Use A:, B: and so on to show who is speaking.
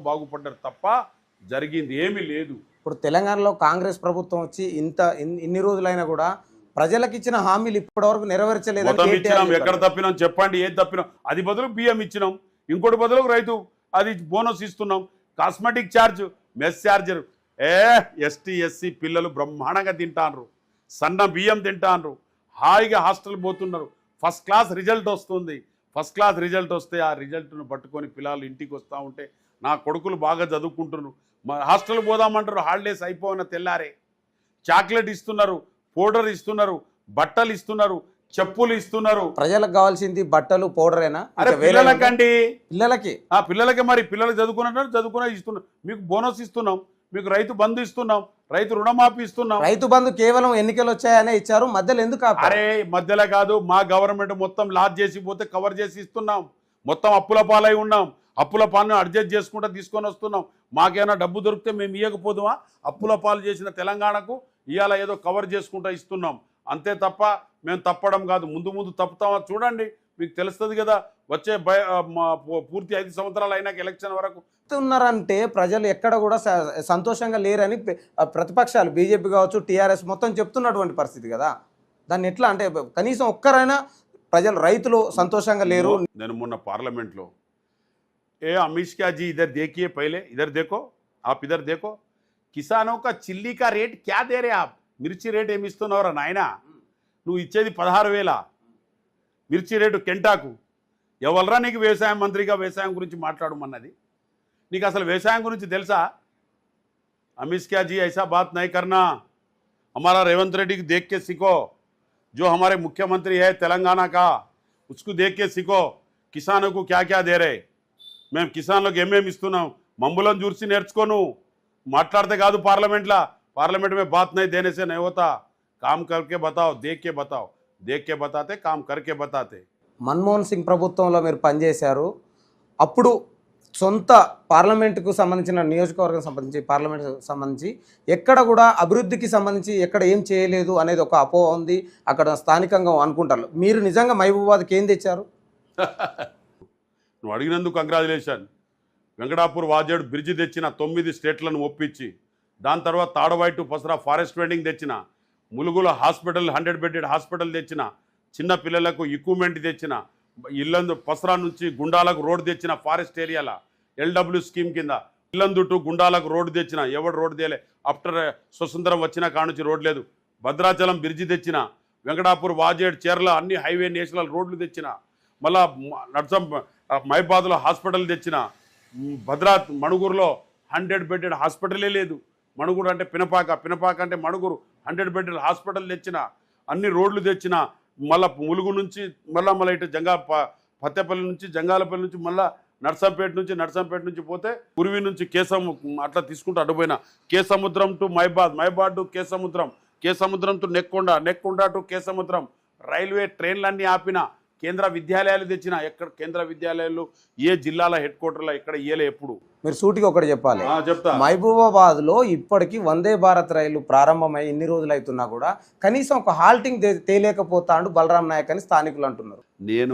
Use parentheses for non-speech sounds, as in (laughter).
A: బాగుపడ్డారు తప్ప జరిగింది ఏమీ లేదు.
B: ఇప్పుడు తెలంగాణలో కాంగ్రెస్ ప్రభుత్వం వచ్చి ఇంత ఇన్- ఇన్ని రోజులైనా కూడా ప్రజలకు ఇచ్చిన హామీలు ఇప్పటివరకు
A: ఇచ్చినాం
B: చెప్పారు.
A: ఎక్కడ తప్పినాం చెప్పండి ఏది తప్పినాం? అది బదులు బియ్యం ఇచ్చినాం. ఇంకోటి బదులు రైతు అది బోనస్ ఇస్తున్నాం. కాస్మెటిక్ ఛార్జ్ మెస్ ఛార్జర్ ఏ ఎస్టీ ఎస్సీ పిల్లలు బ్రహ్మాండంగా తింటాన్రు. సన్న బియ్యం తింటాన్రు. హాయిగా హాస్టల్ పోతున్నారు. ఫస్ట్ క్లాస్ రిజల్ట్ వస్తుంది. ఫస్ట్ క్లాస్ రిజల్ట్ వస్తే ఆ రిజల్ట్ను పట్టుకొని పిల్లలు ఇంటికి వస్తూ ఉంటే నా కొడుకులు బాగా చదువుకుంటున్నారు. మా హాస్టల్ పోదామంటారు హాలిడేస్ అయిపోయిన తెల్లారే. చాక్లెట్ ఇస్తున్నారు పౌడర్ ఇస్తున్నారు బట్టలు ఇస్తున్నారు చెప్పులు ఇస్తున్నారు.
B: ప్రజలకు కావాల్సింది బట్టలు పౌడరేనా
A: అరే? పిల్లలకండి.
B: పిల్లలకి.
A: ఆ పిల్లలకి మరి పిల్లలు చదువుకున్నట్టు చదువుకున్న ఇస్తున్నాం మీకు బోనస్ ఇస్తున్నాం. మీకు రైతు బంధు ఇస్తున్నాం రైతు రుణమాఫీ ఇస్తున్నాం.
B: రైతు బంధు కేవలం ఎన్నికలు వచ్చాయనే ఇచ్చారు మధ్యలో ఎందుకు?
A: అరే మధ్యలో కాదు మా గవర్నమెంట్ మొత్తం లాజ్ చేసి పోతే కవర్ చేసి ఇస్తున్నాం. మొత్తం అప్పుల పాలై ఉన్నాం. అప్పుల పాలను అడ్జస్ట్ చేసుకుంటూ తీసుకొని వస్తున్నాం. మాకేమైనా డబ్బు దొరికితే మేము ఇవ్వకపోదుమా అప్పుల పాలు చేసిన తెలంగాణకు ఇవాళ ఏదో కవర్ చేసుకుంటూ ఇస్తున్నాం. అంతే తప్ప మేము తప్పడం కాదు. ముందు ముందు తప్పుతామా చూడండి. మీకు తెలుస్తుంది కదా వచ్చే పూర్తి ఐదు సంవత్సరాలు అయినాక ఎలక్షన్ వరకు
B: ఉన్నారంటే ప్రజలు ఎక్కడ కూడా సంతోషంగా లేరని ప్రతిపక్షాలు బీజేపీ కావచ్చు టీఆర్ఎస్ మొత్తం చెప్తున్నటువంటి పరిస్థితి కదా. దాన్ని ఎట్లా అంటే కనీసం ఒక్కరైనా ప్రజలు రైతులు సంతోషంగా లేరు.
A: నేను మొన్న పార్లమెంట్లో ఏ అమిత్ షాజీ ఇద్దరు దేకియే పైలే ఇద్దరు దేకో ఆప్ ఇద్దరు దేకో కిసానో కా చిల్లీ కా రేట్ క్యా దేరే ఆప్? మిర్చి రేట్ ఏమి ఇస్తున్నావురా నాయనా నువ్వు ఇచ్చేది పదహారు వేల మిర్చి రేటు కెంటాకు ఎవరరా నీకు వ్యవసాయ మంత్రిగా వ్యవసాయం గురించి మాట్లాడమన్నది నీకు అసలు వ్యవసాయం గురించి తెలుసా अमित शाह जी ऐसा बात नहीं करना हमारा रेवंत रेड्डी को देख के सीखो जो हमारे मुख्यमंत्री है तेलंगाना का उसको देख के सीखो किसानों को क्या क्या दे रहे మేము కిసాన్లకు ఏమేమి ఇస్తున్నాం మమ్ములను చూసి నేర్చుకో నువ్వు మాట్లాడితే కాదు పార్లమెంట్లో పార్లమెంట్ में बात नहीं देने से नहीं होता काम करके बताओ देख के बताओ देख के बताते काम करके बताते
B: మన్మోహన్ సింగ్ ప్రభుత్వంలో మీరు పనిచేశారు అప్పుడు సొంత పార్లమెంటుకు సంబంధించిన నియోజకవర్గం సంబంధించి పార్లమెంట్ సంబంధించి ఎక్కడ కూడా అభివృద్ధికి సంబంధించి ఎక్కడ ఏం చేయలేదు అనేది ఒక అపోహ ఉంది అక్కడ స్థానికంగా అనుకుంటారు మీరు నిజంగా మహబూబాద్కి ఏం తెచ్చారు (laughs)
A: నువ్వు అడిగినందుకు కంగ్రాచులేషన్ వెంకటాపూర్ వాజేడు బ్రిడ్జి తెచ్చిన తొమ్మిది స్టేట్లను ఒప్పించి దాని తర్వాత తాడవైటు పసరా ఫారెస్ట్ వెండింగ్ తెచ్చిన ములుగుల హాస్పిటల్ హండ్రెడ్ బెడ్డెడ్ హాస్పిటల్ తెచ్చిన చిన్న పిల్లలకు ఎక్విప్మెంట్ తెచ్చిన ఇల్లందు పసరా నుంచి గుండాలకు రోడ్డు తెచ్చిన ఫారెస్ట్ ఏరియాల ఎల్డబ్ల్యూ స్కీమ్ కింద ఇల్లందుటు గుండాలకు రోడ్డు తెచ్చిన ఎవడు రోడ్డు తేలే ఆఫ్టర్ స్వతంత్రం వచ్చిన కానుంచి రోడ్ లేదు. భద్రాచలం బ్రిడ్జి తెచ్చిన వెంకటాపూర్ వాజేడ్ చీరల అన్ని హైవే నేషనల్ రోడ్లు తెచ్చిన మళ్ళా నడ్సం మైబాద్లో హాస్పిటల్ తెచ్చిన భద్రా మణుగూరులో హండ్రెడ్ బెడ్డెడ్ హాస్పిటలే లేదు. మణుగుడు అంటే పినపాక పినపాక అంటే మణుగురు. హండ్రెడ్ బెడ్ హాస్పిటల్ తెచ్చిన అన్ని రోడ్లు తెచ్చిన మళ్ళా ములుగు నుంచి మళ్ళా మళ్ళీ ఇటు జంగా ప- పత్తేపల్లి నుంచి జంగాలపల్లి నుంచి మళ్ళా నర్సంపేట నుంచి నర్సంపేట నుంచి పోతే పురివి నుంచి కేసం అట్లా తీసుకుంటూ అడ్డుపోయిన కే Samudram to మైబాద్ మైబాద్ to K Samudram K Samudram to Nekkonda Nekkonda to Kesamudram railway ట్రైన్లన్నీ ఆపిన. కేంద్ర విద్యాలయాలు తెచ్చిన ఎక్కడ కేంద్ర విద్యాలయాలు ఏ జిల్లాల హెడ్ క్వార్టర్లో ఎక్కడ ఇయ్యలే ఎప్పుడు?
B: మీరు సూటిగా ఒకటి చెప్పాలి.
A: చెప్తా.
B: మహబూబాబాద్లో ఇప్పటికీ వందే భారత్ రైలు ప్రారంభమై ఇన్ని రోజులు అవుతున్నా కూడా కనీసం ఒక హాల్టింగ్ తేలేకపోతాడు బలరాం నాయక్ అని స్థానికులు అంటున్నారు.
A: నేను